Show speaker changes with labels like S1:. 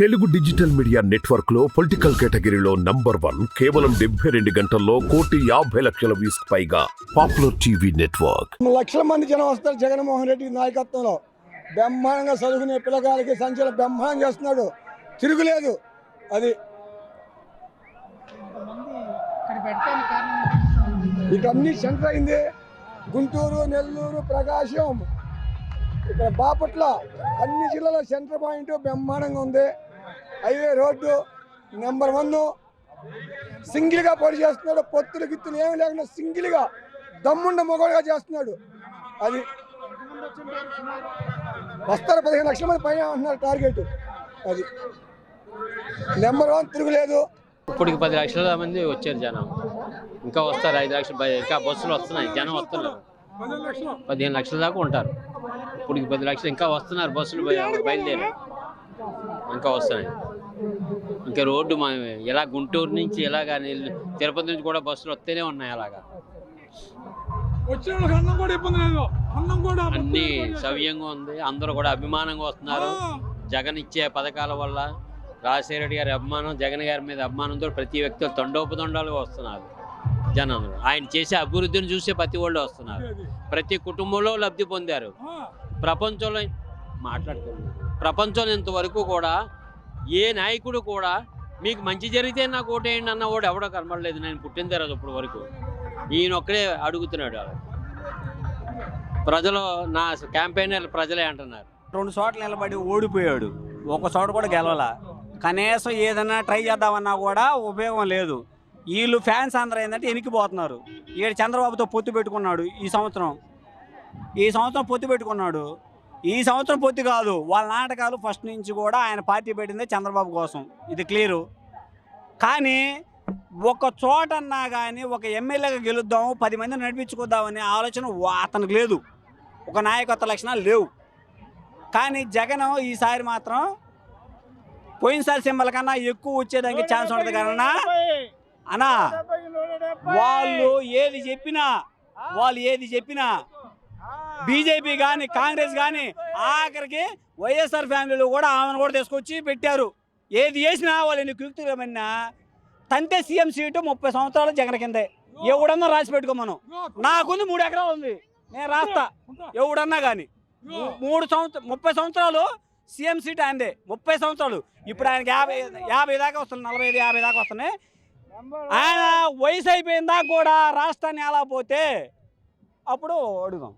S1: Telugu digital media నెట్వర్క్లో political కేటగిరీలో number one కేవలం డెబ్బై రెండు గంటల్లో కోటి యాభై లక్షల వ్యూస్ పైగా పాపులర్ టీవీ నెట్వర్క్.
S2: లక్షల మంది జనం వస్తారు జగన్మోహన్ రెడ్డి నాయకత్వంలో. బ్రహ్మాండంగా చదువుకునే పిల్లగారికి సంచల బ్రహ్మాండం చేస్తున్నాడు. తిరుగులేదు. అది ఇక అన్ని సెంటర్ అయింది. గుంటూరు నెల్లూరు ప్రకాశం ఇక్కడ బాపట్ల అన్ని జిల్లాలో సెంటర్ పాయింట్ బ్రహ్మాండంగా ఉంది. Highway road number one. సింగిల్గా పొడి చేస్తున్నాడు. పొత్తులు గిత్తులు ఏమి లేకుండా సింగిల్గా దమ్ముండ మొగలుగా చేస్తున్నాడు. అది వస్తారు పదిహేను లక్షల మంది పైన అంటున్నారు టార్గెట్. అది నెంబర్ వన్ తిరుగులేదు.
S3: ఇప్పటికి పది లక్షల మంది వచ్చారు జనం. ఇంకా వస్తారు ఐదు లక్షలు ఇంకా బస్సులు వస్తున్నాయి జనం వస్తున్నారు. పదిహేను లక్షల దాకా ఉంటారు. ఇప్పటికి పది లక్షలు ఇంకా వస్తున్నారు బస్సులు బయ- బయలుదేరి. ఇంకా వస్తున్నాయి. ఇంకా రోడ్డు మా ఇలా గుంటూరు నుంచి ఇలాగా నెల్లు- తిరుపతి నుంచి కూడా బస్సులు వస్తూనే ఉన్నాయి అలాగా.
S4: అన్నం
S3: సవ్యంగా ఉంది. అందరూ కూడా అభిమానంగా వస్తున్నారు. జగన్ ఇచ్చే పథకాల వల్ల రాజశేఖర రెడ్డి గారి అభిమానం జగన్ గారి మీద అభిమానంతో ప్రతి వ్యక్తి తండోపతండాలుగా వస్తున్నారు జనం ఆయన చేసే అభివృద్ధిని చూసే ప్రతి వాళ్ళు వస్తున్నారు. ప్రతి కుటుంబంలో లబ్ధి పొందారు. ప్రపంచంలో మాట్లాడుతున్నారు ప్రపంచంలో ఇంతవరకు కూడా ఏ నాయకుడు కూడా మీకు మంచి జరిగితే నాకు ఓటేయండి అన్న వాడు ఎవడో కనబడలేదు. నేను పుట్టిన తర్వాత ఇప్పటి వరకు ఈయన ఒక్కడే అడుగుతున్నాడు ప్రజలు నా క్యాంపెయినర్ ప్రజలే అంటున్నారు.
S5: రెండు చోట్ల నిలబడి ఓడిపోయాడు. ఒక చోట కూడా గెలవల. కనీసం ఏదైనా ట్రై చేద్దామన్నా కూడా ఉపయోగం లేదు. వీళ్ళు ఫ్యాన్స్ అందరూ ఏంటంటే ఎనికిపోతున్నారు. ఈడ చంద్రబాబుతో పొత్తు పెట్టుకున్నాడు ఈ సంవత్సరం. ఈ సంవత్సరం పొత్తు పెట్టుకున్నాడు. ఈ సంవత్సరం పొత్తు కాదు. వాళ్ళ నాటకాలు ఫస్ట్ నుంచి కూడా ఆయన పార్టీ పెట్టిందే చంద్రబాబు కోసం. ఇది క్లియరు. కానీ ఒక చోటన్నా కానీ ఒక ఎమ్మెల్యేగా గెలుద్దాం పది మందిని నడిపించుకుందామనే ఆలోచన అతనికి లేదు. ఒక నాయకత్వ లక్షణాలు లేవు. కానీ జగన్ ఈసారి మాత్రం పోయినసారి సింబల్ కన్నా ఎక్కువ వచ్చేదానికి ఛాన్స్ ఉంటుంది కన్నా అన్నా వాళ్ళు ఏది చెప్పినా వాళ్ళు ఏది చెప్పినా బీజేపీ కానీ కాంగ్రెస్ కానీ ఆఖరికి వైఎస్ఆర్ ఫ్యామిలీలో కూడా ఆమెను కూడా తీసుకొచ్చి పెట్టారు. ఏది చేసినా వాళ్ళు ఎన్ని కుయుక్తులమన్నా తంతే సీఎం సీటు ముప్పై సంవత్సరాలు జగన్ కిందే. ఎవడన్నా రాసి పెట్టుకో మనం. నాకుంది మూడు ఎకరాలు ఉంది. నేను రాస్తా. ఎవడన్నా కానీ మూడు సంవత్సరం ముప్పై సంవత్సరాలు సీఎం సీట్ ఆయనదే. ముప్పై సంవత్సరాలు. ఇప్పుడు ఆయనకి యాభై యాభై దాకా వస్తుంది నలభై ఐదు యాభై దాకా వస్తున్నాయి. ఆయన వయసు అయిపోయిందా కూడా రాష్ట్రాన్ని ఎలా పోతే అప్పుడు అడుగుదాం.